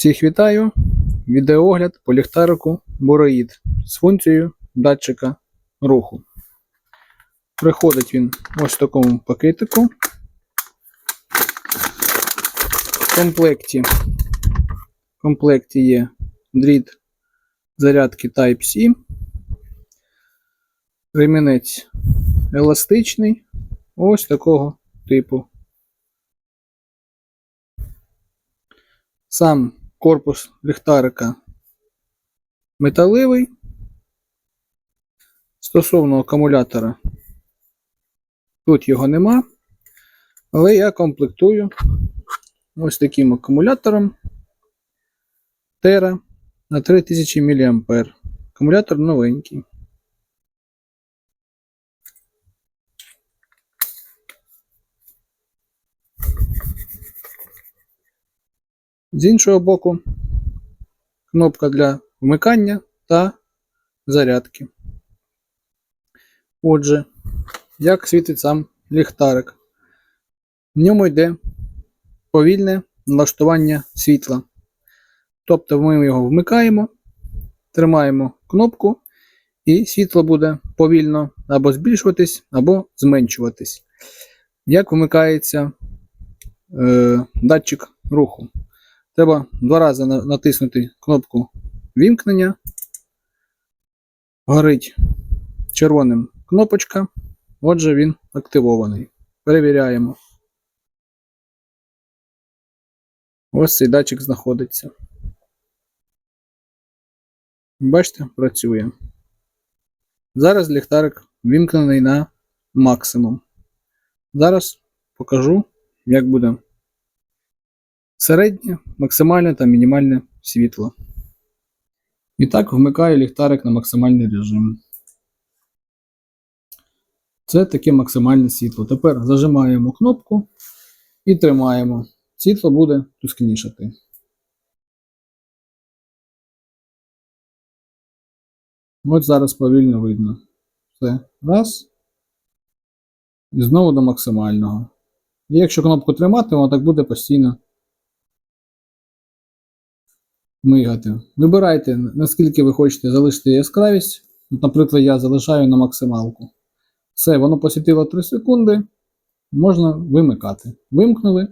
Всіх вітаю! Відеоогляд по ліхтарику Буроїд з функцією датчика руху. Приходить він ось в такому пакетику. В комплекті, в комплекті є дріт зарядки Type-C. Ремінець еластичний. Ось такого типу. Сам корпус ліхтарика металевий. Стосовно акумулятора, тут його нема, але я комплектую ось таким акумулятором Terra на 3000 мА. Акумулятор новенький. З іншого боку, кнопка для вмикання та зарядки. Отже, як світить сам ліхтарик. В ньому йде повільне налаштування світла. Тобто ми його вмикаємо, тримаємо кнопку, і світло буде повільно або збільшуватись, або зменшуватись. Як вмикається е, датчик руху? Треба два рази натиснути кнопку вімкнення. Горить червоним кнопочка. Отже, він активований. Перевіряємо. Ось цей датчик знаходиться. Бачите, працює. Зараз ліхтарик вімкнений на максимум. Зараз покажу, як буде середнє, максимальне та мінімальне світло. І так вмикаю ліхтарик на максимальний режим. Це таке максимальне світло. Тепер зажимаємо кнопку і тримаємо. Світло буде тускнішати. От зараз повільно видно. Все. Раз. І знову до максимального. І якщо кнопку тримати, воно так буде постійно мигати. Вибирайте, наскільки ви хочете залишити яскравість. Наприклад, я залишаю на максималку. Все, воно посвітило 3 секунди. Можна вимикати. Вимкнули.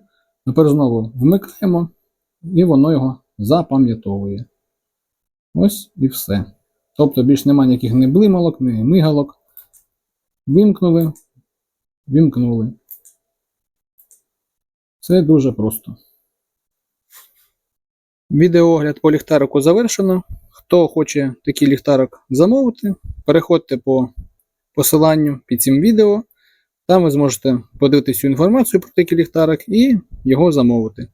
Тепер знову вмикаємо, і воно його запам'ятовує. Ось і все. Тобто більш немає ніяких ні блималок, ні мигалок. Вимкнули, вимкнули. Це дуже просто. Відеоогляд по ліхтарику завершено. Хто хоче такий ліхтарик замовити, переходьте по посиланню під цим відео. Там ви зможете подивитися всю інформацію про такий ліхтарик і його замовити.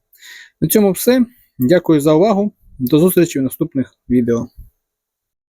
На цьому все. Дякую за увагу. До зустрічі в наступних відео.